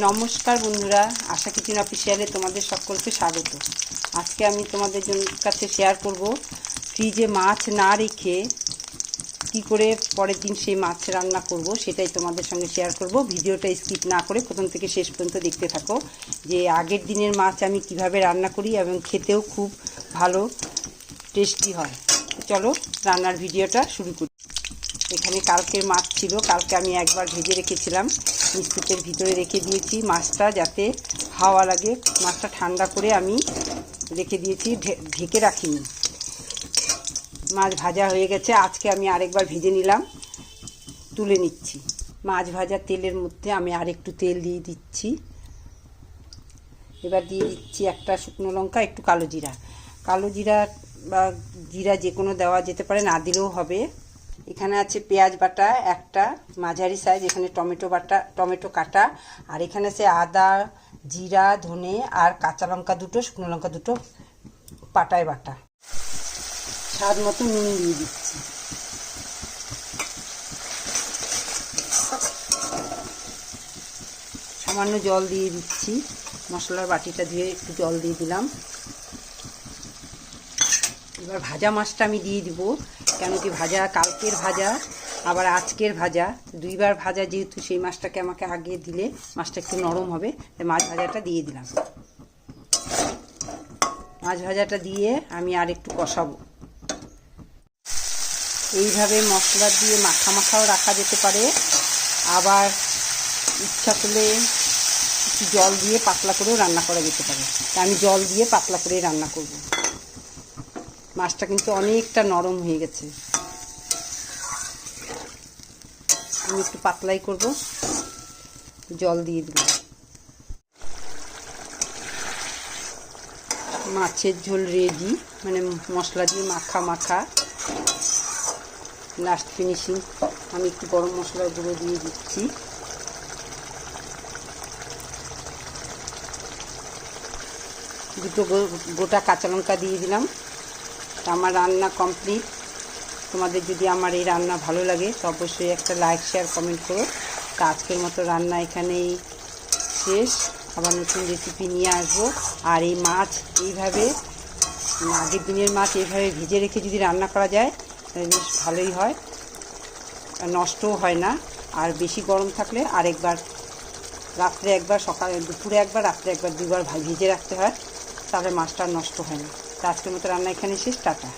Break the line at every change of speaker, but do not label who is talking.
নমস্কার বন্ধুরা, আশা কিচেন অফিসিয়ালে তোমাদের সকলকে স্বাগত। আজকে আমি তোমাদের কাছে শেয়ার করব ফ্রিজে মাছ না রেখে কি করে পরের দিন সেই মাছ রান্না করব, সেটাই তোমাদের সঙ্গে শেয়ার করব। ভিডিওটা স্কিপ না করে প্রথম থেকে শেষ পর্যন্ত দেখতে থাকো যে আগের দিনের মাছ আমি কীভাবে রান্না করি এবং খেতেও খুব ভালো টেস্টি হয়। চলো রান্নার ভিডিওটা শুরু করি। এখানে কালকের মাছ ছিল, কালকে আমি একবার ভেজে রেখেছিলাম। মিস্ত্রিতের ভিতরে রেখে দিয়েছি মাছটা যাতে হাওয়া লাগে। মাছটা ঠান্ডা করে আমি রেখে দিয়েছি ঢেকে রাখিনি। মাছ ভাজা হয়ে গেছে, আজকে আমি আরেকবার ভেজে নিলাম, তুলে নিচ্ছি। মাছ ভাজা তেলের মধ্যে আমি আরেকটু তেল দিয়ে দিচ্ছি। এবার দিয়ে দিচ্ছি একটা শুকনো লঙ্কা, একটু কালো জিরা। কালো জিরা বা জিরা যে কোনো দেওয়া যেতে পারে, না দিলেও হবে। এখানে আছে পেঁয়াজ বাটা, একটা মাঝারি সাইজ এখানে টমেটো বাটা, টমেটো কাটা, আর এখানে আছে আদা, জিরা, ধনে, আর কাঁচা লঙ্কা দুটো, শুকনো লঙ্কা দুটো পাটায় বাটা। স্বাদ মতো নুন দিয়ে দিচ্ছি। সামান্য জল দিয়ে দিচ্ছি। মশলার বাটিটা দিয়ে একটু জল দিয়ে দিলাম। এবার ভাজা মাছটা আমি দিয়ে দিব, কেন কি ভাজা, কালকের ভাজা, আবার আজকের ভাজা। দুইবার ভাজা যেহেতু, সেই মাছটাকে আমাকে আগে দিলে মাছটা একটু নরম হবে, তাই মাছ ভাজাটা দিয়ে দিলাম। মাছ ভাজাটা দিয়ে আমি আর একটু কষাবো। এইভাবে মশলা দিয়ে মাখা মাখাও রাখা যেতে পারে। আবার ইচ্ছা করলে জল দিয়ে পাতলা করেও রান্না করা যেতে পারে। আমি জল দিয়ে পাতলা করে রান্না করব। মাছটা কিন্তু অনেকটা নরম হয়ে গেছে। আমি একটু পাতলাই করব। জল দিয়ে দিলাম। মাছের ঝোল রেডি মানে মশলা দিয়ে মাখা মাখা। লাস্ট ফিনিশিং আমি একটু গরম মশলার গুঁড়ো দিয়ে দিচ্ছি। দুটো গোটা কাঁচা লঙ্কা দিয়ে দিলাম। আমার রান্না কমপ্লিট তোমাদের যদি আমার এই রান্না ভালো লাগে, তো অবশ্যই একটা লাইক শেয়ার কমেন্ট করো। তা আজকের মতো রান্না এখানেই শেষ। আবার নতুন রেসিপি নিয়ে আসব। আর এই মাছ এইভাবে মানে আগের দিনের মাছ এইভাবে ভিজে রেখে যদি রান্না করা যায়, তাহলে বেশ ভালোই হয়। নষ্টও হয় না। আর বেশি গরম থাকলে আরেকবার, রাত্রে একবার, সকালে, দুপুরে একবার, রাত্রে একবার, দুবার ভিজে রাখতে হয়। তাহলে মাছটা নষ্ট হয় না। আজকের মতো রান্না এখানে শেষ টাটা।